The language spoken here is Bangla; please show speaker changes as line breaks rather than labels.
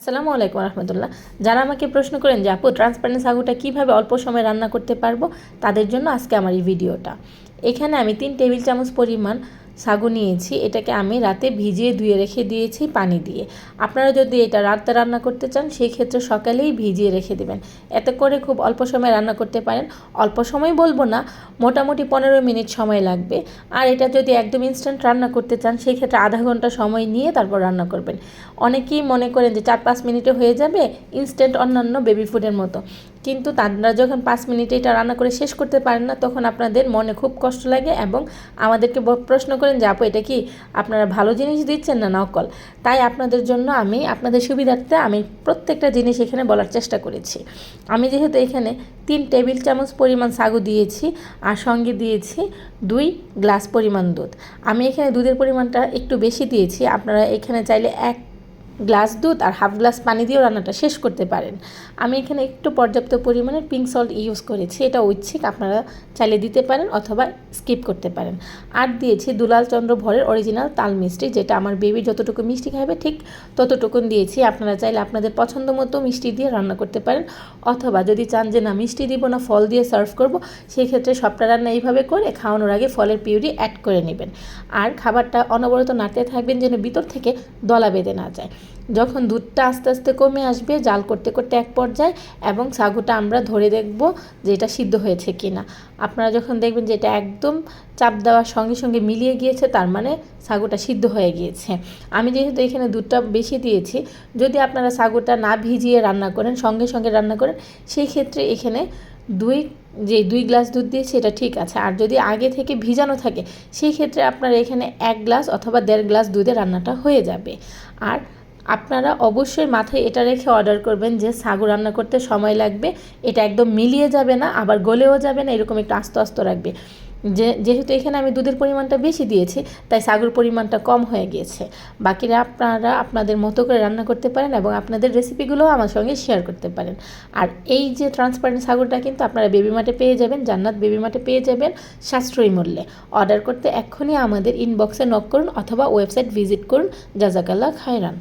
আসসালামু আলাইকুম রহমতুল্লাহ। যারা আমাকে প্রশ্ন করেন যে, আপু ট্রান্সপারেন্ট সাগুটা কীভাবে অল্প সময়ে রান্না করতে পারব? তাদের জন্য আজকে আমার এই ভিডিওটা। এখানে আমি তিন টেবিল চামচ পরিমাণ সাগু নিয়েছি, এটাকে আমি রাতে ভিজিয়ে ধুয়ে রেখে দিয়েছি পানি দিয়ে। আপনারা যদি এটা রাতে রান্না করতে চান সেই ক্ষেত্রে সকালেই ভিজিয়ে রেখে দেবেন। এতে করে খুব অল্প সময় রান্না করতে পারেন। অল্প সময় বলব না, মোটামুটি পনেরো মিনিট সময় লাগবে। আর এটা যদি একদম ইনস্ট্যান্ট রান্না করতে চান সেই ক্ষেত্রে আধা ঘণ্টা সময় নিয়ে তারপর রান্না করবেন। অনেকেই মনে করেন যে চার পাঁচ মিনিটে হয়ে যাবে ইনস্ট্যান্ট অন্যান্য বেবি ফুডের মতো। কিন্তু তারা যখন পাঁচ মিনিটে এটা রান্না করে শেষ করতে পারেন না, তখন আপনাদের মনে খুব কষ্ট লাগে এবং আমাদেরকে প্রশ্ন করেন যে, আপু, এটা কি আপনারা ভালো জিনিস দিচ্ছেন না নকল? তাই আপনাদের জন্য আমি আপনাদের সুবিধার্থে আমি প্রত্যেকটা জিনিস এখানে বলার চেষ্টা করেছি। আমি যেহেতু এখানে তিন টেবিল চামচ পরিমাণ সাগু দিয়েছি আর সঙ্গে দিয়েছি দুই গ্লাস পরিমাণ দুধ। আমি এখানে দুধের পরিমাণটা একটু বেশি দিয়েছি। আপনারা এখানে চাইলে এক গ্লাস দুধ আর হাফ গ্লাস পানি দিয়েও রান্নাটা শেষ করতে পারেন। আমি এখানে একটু পর্যাপ্ত পরিমাণে পিঙ্ক সল্ট ইউজ করেছি। এটা ঐচ্ছিক, আপনারা চাইলে দিতে পারেন অথবা স্কিপ করতে পারেন। আর দিয়েছি দুলাল চন্দ্র ভরের অরিজিনাল তাল মিষ্টি, যেটা আমার বেবি যতটুকু মিষ্টি খাবে ঠিক ততটুকুন দিয়েছি। আপনারা চাইলে আপনাদের পছন্দ মতো মিষ্টি দিয়ে রান্না করতে পারেন। অথবা যদি চান যে না, মিষ্টি দিব না, ফল দিয়ে সার্ভ করব সেই ক্ষেত্রে সবটা রান্না এইভাবে করে খাওয়ানোর আগে ফলের পিউরি অ্যাড করে নেবেন। আর খাবারটা অনবরত নাড়তে থাকবেন যেন ভিতর থেকে দলা বেঁধে না যায়। যখন দুধটা আস্তে আস্তে কমে আসবে, জাল করতে করতে এক পর্যায়ে এবং সাগুটা আমরা ধরে দেখব যে এটা সিদ্ধ হয়েছে কি না আপনারা যখন দেখবেন যে এটা একদম চাপ দেওয়ার সঙ্গে সঙ্গে মিলিয়ে গিয়েছে, তার মানে সাগুটা সিদ্ধ হয়ে গিয়েছে। আমি যেহেতু এখানে দুধটা বেশি দিয়েছি, যদি আপনারা সাগুটা না ভিজিয়ে রান্না করেন, সঙ্গে সঙ্গে রান্না করেন সেই ক্ষেত্রে এখানে দুই, যে দুই গ্লাস দুধ দিয়েছি, এটা ঠিক আছে। আর যদি আগে থেকে ভিজানো থাকে সেই ক্ষেত্রে আপনার এখানে এক গ্লাস অথবা দেড় গ্লাস দুধে রান্নাটা হয়ে যাবে। আর আপনারা অবশ্যই মাথায় এটা রেখে অর্ডার করবেন যে সাগু রান্না করতে সময় লাগবে। এটা একদম মিলিয়ে যাবে না, আবার গলেও যাবে না, এরকম একটু আস্তে আস্তে রাখবে। যে, যেহেতু এখানে আমি দুধের পরিমাণটা বেশি দিয়েছি, তাই সাগুর পরিমাণটা কম হয়ে গিয়েছে। বাকিরা আপনারা আপনাদের মতো করে রান্না করতে পারেন এবং আপনাদের রেসিপিগুলোও আমার সঙ্গে শেয়ার করতে পারেন। আর এই যে ট্রান্সপারেন্ট সাগুরটা কিন্তু আপনারা বেবি মাঠে পেয়ে যাবেন, জান্নাত বেবি মাঠে পেয়ে যাবেন সাশ্রয়ী মূল্যে। অর্ডার করতে এক্ষুনি আমাদের ইনবক্সে নক করুন অথবা ওয়েবসাইট ভিজিট করুন। জাজাকাল্লা খায়রান।